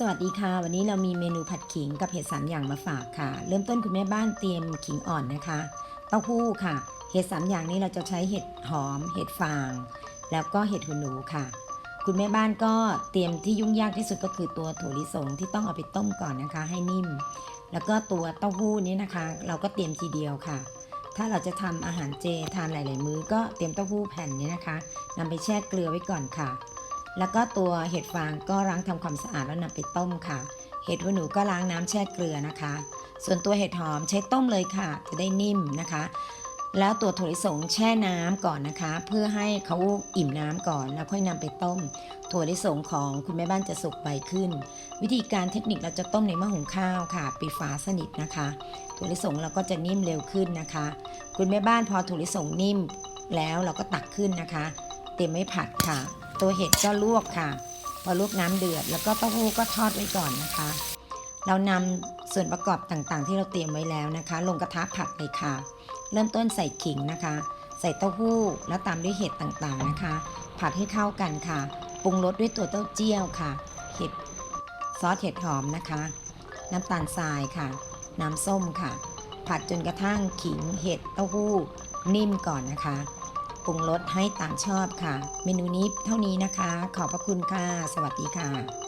สวัสดีค่ะ วันนี้เรามีเมนูผัดขิงกับเห็ดสามอย่างมาฝากค่ะ เริ่มต้นคุณแม่บ้านเตรียมขิงอ่อนนะคะ เต้าหู้ค่ะ เห็ดสามอย่างนี้เราจะใช้เห็ดหอม เห็ดฟาง แล้วก็เห็ดหูหนูค่ะ คุณแม่บ้านก็เตรียมที่ยุ่งยากที่สุดก็คือตัวถั่วลิสงที่ต้องเอาไปต้มก่อนนะคะ ให้นิ่ม แล้วก็ตัวเต้าหู้นี้นะคะ เราก็เตรียมทีเดียวค่ะ ถ้าเราจะทำอาหารเจทานหลาย ๆ มื้อก็เตรียมเต้าหู้แผ่นนี้นะคะนำไปแช่เกลือไว้ก่อนค่ะ แล้วก็ตัวเห็ดฟางก็ล้างทำความสะอาดแล้วนำไปต้มค่ะ เห็ดหัวหนูก็ล้างน้ำแช่เกลือนะคะ ส่วนตัวเห็ดหอมใช้ต้มเลยค่ะ จะได้นิ่มนะคะ แล้วตัวถั่วลิสงแช่น้ำก่อนนะคะ เพื่อให้เขาอิ่มน้ำก่อนแล้วค่อยนำไปต้ม ถั่วลิสงของคุณแม่บ้านจะสุกไวขึ้น วิธีการเทคนิคเราจะต้มในหม้อหุงข้าวค่ะปิดฝาสนิทนะคะ ถั่วลิสงเราก็จะนิ่มเร็วขึ้นนะคะ คุณแม่บ้านพอถั่วลิสงนิ่มแล้วเราก็ตักขึ้นนะคะ เตรียมไว้ผัดค่ะ ตัวเห็ดก็ลวกค่ะ พอลวกน้ำเดือด แล้วก็เต้าหู้ก็ทอดไว้ก่อนนะคะ เรานำส่วนประกอบต่างๆ ที่เราเตรียมไว้แล้วนะคะ ลงกระทะผัดเลยค่ะ เริ่มต้นใส่ขิงนะคะ ใส่เต้าหู้แล้วตามด้วยเห็ดต่างๆนะคะ ผัดให้เข้ากันค่ะปรุงรสด้วยตัวเต้าเจี้ยวค่ะ เห็ดซอสเห็ดหอมนะคะ น้ำตาลทรายค่ะ น้ำส้มค่ะ ผัดจนกระทั่งขิงเห็ดเต้าหู้นิ่มก่อนนะคะ ปรุงรสให้ตามชอบค่ะ เมนูนี้เท่านี้นะคะ ขอบพระคุณค่ะ สวัสดีค่ะ